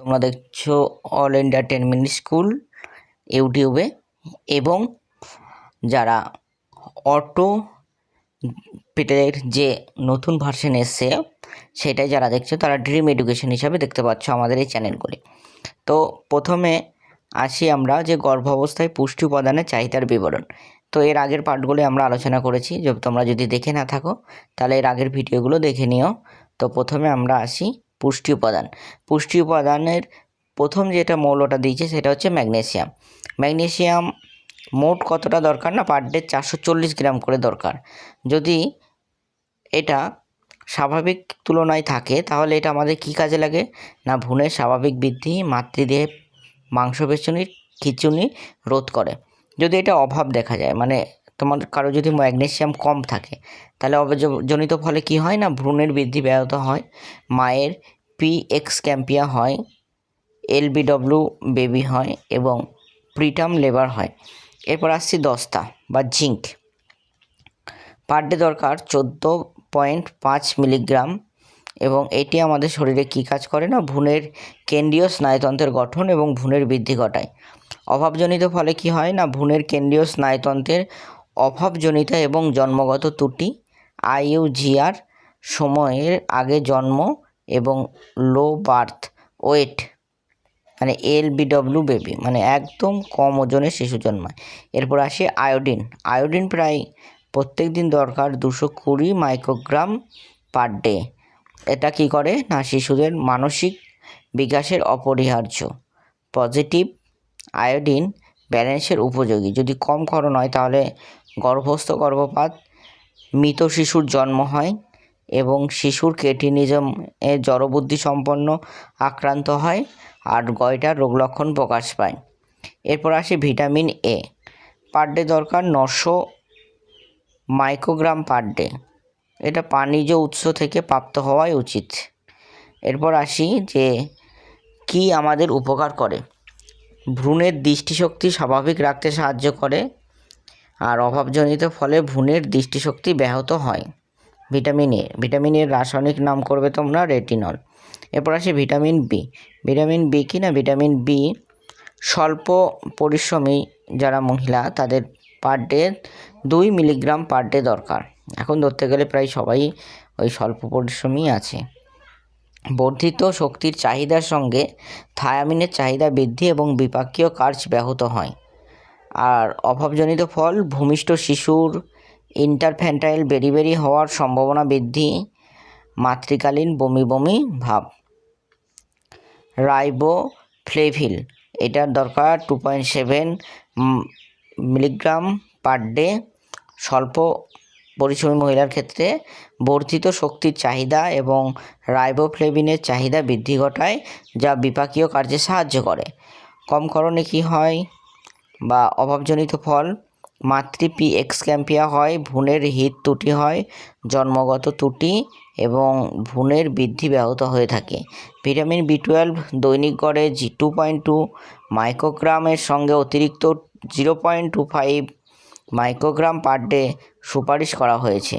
তোমরা দেখছ all India school ইউটিউবে এবং যারা অটো পেটের যে নতুন ভার্সন এসছে, সেটাই যারা দেখছ, তারা ড্রিম এডুকেশন হিসাবে দেখতে পাচ্ছ আমাদের এই চ্যানেলগুলি তো প্রথমে আসি আমরা যে গর্ভাবস্থায় পুষ্টি উপাদানের চাহিদার বিবরণ। তো এর আগের পার্টগুলি আমরা আলোচনা করেছি তোমরা যদি দেখে না থাকো, তাহলে এর আগের ভিডিওগুলো দেখে নিও। তো প্রথমে আমরা আসি পুষ্টি উপাদান। পুষ্টি উপাদানের প্রথম যেটা মৌলটা দিয়েছে সেটা হচ্ছে ম্যাগনেসিয়াম। ম্যাগনেসিয়াম মোট কতটা দরকার না? পার ডে চারশো চল্লিশ গ্রাম করে দরকার। যদি এটা স্বাভাবিক তুলনায় থাকে, তাহলে এটা আমাদের কী কাজে লাগে? না ভ্রূণের স্বাভাবিক বৃদ্ধি, মাতৃদেহে মাংসপেশির খিচুনি রোধ করে। যদি এটা অভাব দেখা যায় মানে তোমার কারও যদি ম্যাগনেশিয়াম কম থাকে, তাহলে অবজনিত ফলে কি হয় না? ভ্রূণের বৃদ্ধি ব্যাহত হয়, মায়ের পি এক্স ক্যাম্পিয়া হয় এলবিডব্লিউ বেবি হয় এবং প্রিটাম লেবার হয়। এরপর আসছি দস্তা বা জিঙ্ক পার ডে দরকার চোদ্দ পয়েন্ট পাঁচ মিলিগ্রাম এবং এটি আমাদের শরীরে কী কাজ করে না? ভ্রূণের কেন্দ্রীয় স্নায়ুতন্ত্রের গঠন এবং ভ্রূণের বৃদ্ধি ঘটায়। অভাবজনিত ফলে কি হয় না? ভ্রূণের কেন্দ্রীয় স্নায়ুতন্ত্রের অভাবজনিত এবং জন্মগত ত্রুটি, আইইউজিআর সময়ের আগে জন্ম এবং লো বার্থ, ওয়েট মানে এল বিডব্লিউ বেবি মানে একদম কম ওজনের শিশু জন্মায়। এরপর আসে আয়োডিন। আয়োডিন প্রায় প্রত্যেক দিন দরকার দুশো কুড়ি মাইক্রোগ্রাম পার ডে। এটা কি করে? না, শিশুদের মানসিক বিকাশের অপরিহার্য। পজিটিভ আয়োডিন ব্যালেন্সের উপযোগী। যদি কম ক্ষরণ হয়, তাহলে গর্ভস্থ গর্ভপাত, মৃত শিশুর জন্ম হয় এবং শিশুর কেটিনিজম এ জড়বুদ্ধি সম্পন্ন আক্রান্ত হয় আর গয়টার রোগ লক্ষণ প্রকাশ পায়। এরপর আসে ভিটামিন এ। পার ডে দরকার নশো মাইক্রোগ্রাম পার ডে। এটা পানিজ উৎস থেকে প্রাপ্ত হওয়াই উচিত। এরপর আসি যে কি আমাদের উপকার করে। ভ্রূণের দৃষ্টিশক্তি স্বাভাবিক রাখতে সাহায্য করে আর অভাবজনিত ফলে ভ্রূণের দৃষ্টিশক্তি ব্যাহত হয়। ভিটামিন এ, ভিটামিন এর রাসায়নিক নাম করবে তোমরা রেটিনল। এরপর আসে ভিটামিন বি। ভিটামিন বি কি না? ভিটামিন বি স্বল্প পরিশ্রমী যারা মহিলা, তাদের পার ডে দুই মিলিগ্রাম পার ডে দরকার। এখন ধরতে গেলে প্রায় সবাই ওই স্বল্প পরিশ্রমী আছে। বর্ধিত শক্তির চাহিদার সঙ্গে থায়ামিনের চাহিদা বৃদ্ধি এবং বিপাকীয় কার্য ব্যাহত হয়। আর অভাবজনিত ফল, ভূমিষ্ঠ শিশুর ইন্টারফ্যান্টাইল বেরিবেরি হওয়ার সম্ভাবনা বৃদ্ধি, মাতৃকালীন বমি বমি ভাব। রাইবো ফ্লেভিল এটার দরকার two point seven milligram per day স্বল্প পরিশ্রমী মহিলার ক্ষেত্রে বর্ধিত শক্তির চাহিদা এবং রাইবোফ্লেভিনের চাহিদা বৃদ্ধি ঘটায়, যা বিপাকীয় কার্যে সাহায্য করে। কমকরণে কী হয়? বা অভাবজনিত ফল, মাতৃ পি এক্স ক্যাম্পিয়া হয়, ভ্রূণের হিত ত্রুটি হয়, জন্মগত ত্রুটি এবং ভ্রূণের বৃদ্ধি ব্যাহত হয়ে থাকে। ভিটামিন বি টুয়েলভ দৈনিক গড়ে জি টু পয়েন্ট টু, মাইক্রোগ্রামের সঙ্গে অতিরিক্ত zero point two five microgram per day সুপারিশ করা হয়েছে।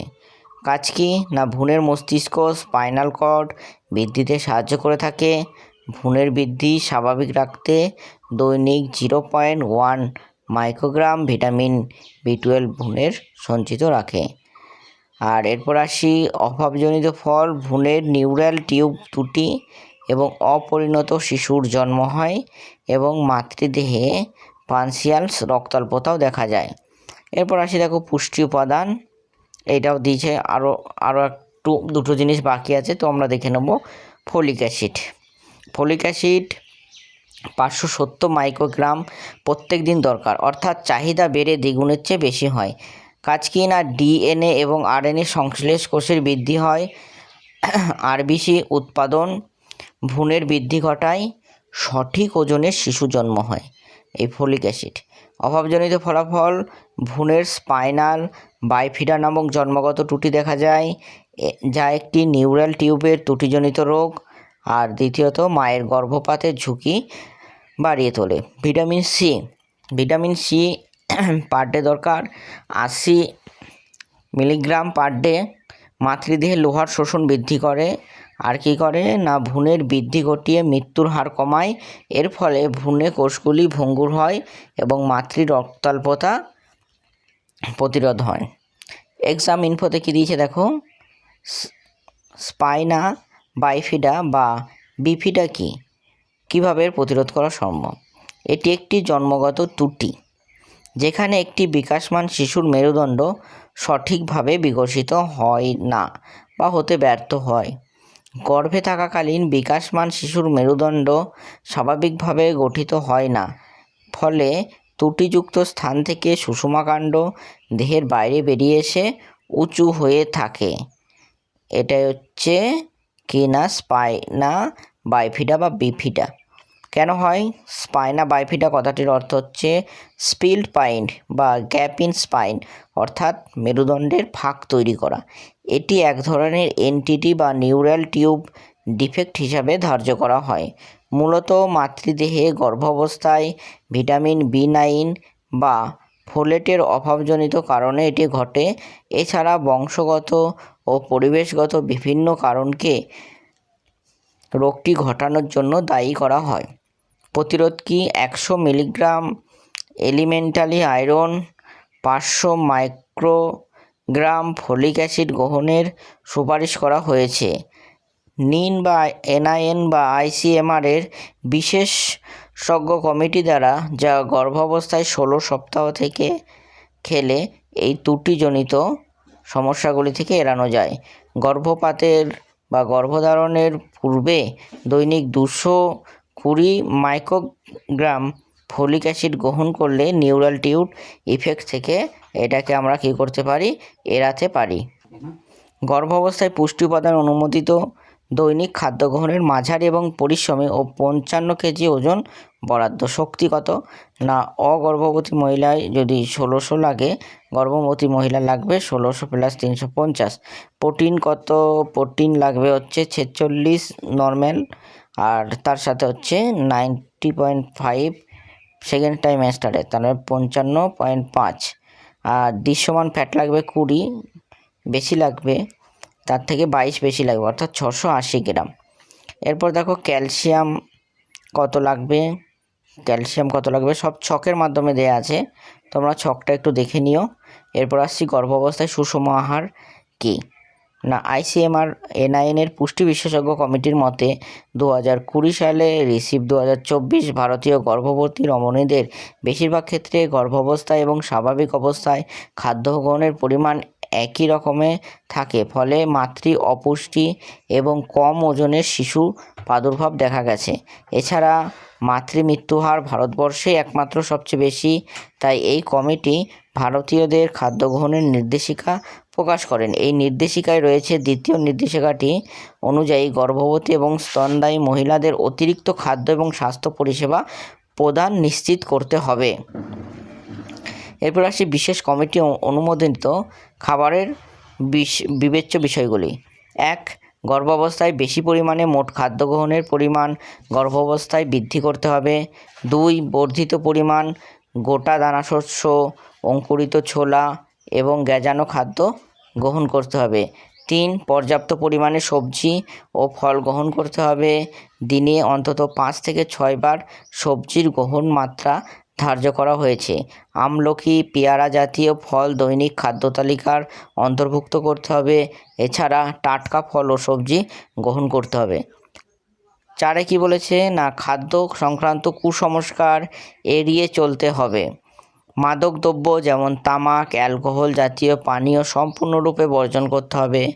কাজ কি? না, ভ্রূণের মস্তিষ্ক, স্পাইনাল কর্ড বৃদ্ধিতে সাহায্য করে থাকে ভ্রূণের বৃদ্ধি স্বাভাবিক রাখতে দৈনিক zero point one microgram vitamin B twelve ভ্রূণের সঞ্চিত রাখে। আর এরপর আসি, অভাবজনিত ফল, ভ্রূণের নিউরাল টিউব ত্রুটি এবং অপরিণত শিশুর জন্ম হয় এবং মাতৃদেহে পানসিয়ালস রক্তাল্পতাও দেখা যায়। এরপর আসি দেখো পুষ্টি উপাদান এইটাও দিয়েছে আরও আরও একটু, দুটো জিনিস বাকি আছে, তো আমরা দেখে নেব ফলিক অ্যাসিড। ফলিক অ্যাসিড পাঁচশো সত্তর মাইক্রোগ্রাম প্রত্যেক দিন দরকার। অর্থাৎ চাহিদা বেড়ে দ্বিগুণের চেয়ে বেশি হয়। কাজ কি না? ডিএনএ এবং আরএনএ সংশ্লেষ কোষের বৃদ্ধি হয়। আরবিসি উৎপাদন ভ্রূণের বৃদ্ধি ঘটায়। সঠিক ওজনের শিশু জন্ম হয় এই ফলিক অ্যাসিড। অভাবজনিত ফলাফল, ভ্রূণের স্পাইনাল বাইফিডা নামক জন্মগত ত্রুটি দেখা যায়। যা একটি নিউরাল টিউবের ত্রুটিজনিত রোগ। আর দ্বিতীয়ত মায়ের গর্ভপাতের ঝুঁকি বাড়িয়ে তোলে। Vitamin C vitamin C per day দরকার। আশি মিলিগ্রাম পার ডে মাতৃদেহে লোহার শোষণ বৃদ্ধি করে। আর কী করে? না, ভ্রূণের বৃদ্ধি ঘটিয়ে মৃত্যুর হার কমায়। এর ফলে ভ্রূণে কোষগুলি ভঙ্গুর হয় এবং মাতৃ রক্তাল্পতা প্রতিরোধ হয়। এক্সাম ইনফোতে কী দিয়েছে দেখো? স্পাইনা বাইফিডা বা বিফিডা কি? কীভাবে প্রতিরোধ করা সম্ভব? এটি একটি জন্মগত ত্রুটি, যেখানে একটি বিকাশমান শিশুর মেরুদণ্ড সঠিকভাবে বিকশিত হয় না বা হতে ব্যর্থ হয়। গর্ভে থাকাকালীন বিকাশমান শিশুর মেরুদণ্ড স্বাভাবিকভাবে গঠিত হয় না, ফলে ত্রুটিযুক্ত স্থান থেকে সুষমাকাণ্ড দেহের বাইরে বেরিয়ে এসে উঁচু হয়ে থাকে। এটাই হচ্ছে কি না স্পাইনা বাইফিডা বা বিফিডা? কেন হয়? স্পাইনা বাইফিডা কথাটির অর্থ হচ্ছে স্পিল্ড পাইন্ড বা গ্যাপ ইন স্পাইন, অর্থাৎ মেরুদণ্ডের ফাঁক তৈরি করা। এটি এক ধরনের এনটিটি বা নিউরাল টিউব ডিফেক্ট হিসাবে ধার্য করা হয়। মূলত মাতৃদেহে গর্ভাবস্থায় ভিটামিন বি নাইন বা ফোলেটের অভাবজনিত কারণে এটি ঘটে। এছাড়া বংশগত ও পরিবেশগত বিভিন্ন কারণকে রোগটি ঘটানোর জন্য দায়ী করা হয়। প্রতিরোধ কি একশো মিলিগ্রাম এলিমেন্টালি আয়রন, পাঁচশো মাইক্রোগ্রাম ফলিক অ্যাসিড গ্রহণের সুপারিশ করা হয়েছে? নিন বা এনআইএন বা আইসিএমআর এর বিশেষজ্ঞ কমিটি দ্বারা যা গর্ভাবস্থায় ষোলো সপ্তাহ থেকে খেলে এই ত্রুটিজনিত সমস্যাগুলি থেকে এড়ানো যায়। গর্ভপাতের বা গর্ভধারণের পূর্বে দৈনিক দুশো কুড়ি মাইক্রোগ্রাম ফলিক অ্যাসিড গ্রহণ করলে নিউরাল টিউব ইফেক্ট থেকে এটাকে আমরা কী করতে পারি? এড়াতে পারি। গর্ভাবস্থায় পুষ্টি উপাদান অনুমোদিত দৈনিক খাদ্য গ্রহণের মাঝারি এবং পরিশ্রমী ও পঞ্চান্ন কেজি ওজন বরাদ্দ। শক্তিগত? না, অগর্ভবতী মহিলায় যদি ষোলোশো লাগে, গর্ভবতী মহিলা লাগবে ষোলোশো প্লাস তিনশো পঞ্চাশ। প্রোটিন কত? প্রোটিন লাগবে হচ্ছে ছেচল্লিশ নর্মাল আর তার সাথে হচ্ছে ninety point five second time স্টারে তাহলে পঞ্চান্ন পয়েন্ট পাঁচ। আর দৃশ্যমান ফ্যাট লাগবে কুড়ি, বেশি লাগবে তার থেকে বাইশ বেশি লাগবে, অর্থাৎ ছশো আশি গ্রাম। এরপর দেখো ক্যালসিয়াম কত লাগবে? ক্যালসিয়াম কত লাগবে? সব ছকের মাধ্যমে দেয়া আছে। তোমরা ছকটা একটু দেখে নিও। এরপর আসছি গর্ভাবস্থায় সুষম আহার কী? না আইসিএমআর এনআইএনের পুষ্টি বিশেষজ্ঞ কমিটির মতে দু হাজার কুড়ি সালে রিসিভ দু হাজার চব্বিশ ভারতীয় গর্ভবতী রমণীদের বেশিরভাগ ক্ষেত্রে গর্ভাবস্থায় এবং স্বাভাবিক অবস্থায় খাদ্য গ্রহণের পরিমাণ একই রকমে থাকে। ফলে মাতৃ অপুষ্টি এবং কম ওজনের শিশু প্রাদুর্ভাব দেখা গেছে। এছাড়া মাতৃমৃত্যু হার ভারতবর্ষে একমাত্র সবচেয়ে বেশি। তাই এই কমিটি ভারতীয়দের খাদ্য গ্রহণের নির্দেশিকা প্রকাশ করেন। এই নির্দেশিকায় রয়েছে দ্বিতীয় নির্দেশিকাটি অনুযায়ী গর্ভবতী এবং স্তনদায়ী মহিলাদের অতিরিক্ত খাদ্য এবং স্বাস্থ্য পরিষেবা প্রদান নিশ্চিত করতে হবে। এরপর আসি বিশেষ কমিটি অনুমোদিত খাবারের বিবেচ্য বিষয়গুলি। এক, গর্ভাবস্থায় বেশি পরিমাণে মোট খাদ্য গ্রহণের পরিমাণ গর্ভাবস্থায় বৃদ্ধি করতে হবে। দুই, বর্ধিত পরিমাণ গোটা দানা শস্য অঙ্কুরিত ছোলা এবং গ্যাজানো খাদ্য গ্রহণ করতে হবে। তিন, পর্যাপ্ত পরিমাণে সবজি ও ফল গ্রহণ করতে হবে। দিনে অন্তত পাঁচ থেকে ছয়বার সবজির গ্রহণ মাত্রা ধার্য করা হয়েছে। আমলকি পেয়ারা জাতীয় ফল দৈনিক খাদ্য তালিকার অন্তর্ভুক্ত করতে হবে। এছাড়া টাটকা ফল ও সবজি গ্রহণ করতে হবে। চারে কি বলেছে? না, খাদ্য সংক্রান্ত কুসংস্কার এড়িয়ে চলতে হবে। মাদক দ্রব্য যেমন তামাক, অ্যালকোহল জাতীয় পানীয় সম্পূর্ণরূপে বর্জন করতে হবে।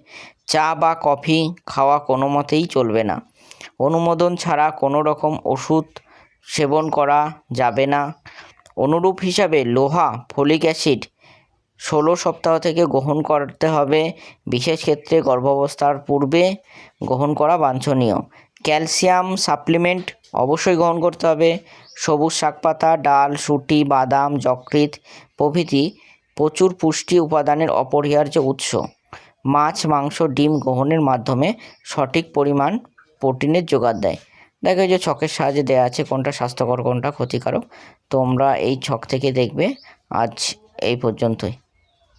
চা বা কফি খাওয়া কোনো মতেই চলবে না। অনুমোদন ছাড়া কোনো রকম ওষুধ সেবন করা যাবে না। অনুরূপ হিসাবে লোহা, ফলিক অ্যাসিড ষোলো সপ্তাহ থেকে গ্রহণ করতে হবে। বিশেষ ক্ষেত্রে গর্ভাবস্থার পূর্বে গ্রহণ করা বাঞ্ছনীয়। ক্যালসিয়াম সাপ্লিমেন্ট অবশ্যই গ্রহণ করতে হবে। সবুজ শাকপাতা, ডাল, শুটি, বাদাম, যকৃৎ প্রভৃতি প্রচুর পুষ্টি উপাদানের অপরিহার্য উৎস। মাছ, মাংস, ডিম গ্রহণের মাধ্যমে সঠিক পরিমাণ প্রোটিনের জোগাড় দেয়। দেখো যে ছকের সাহায্যে দেওয়া আছে কোনটা স্বাস্থ্যকর, কোনটা ক্ষতিকারক। তোমরা এই ছক থেকে দেখবে আজ এই পর্যন্তই।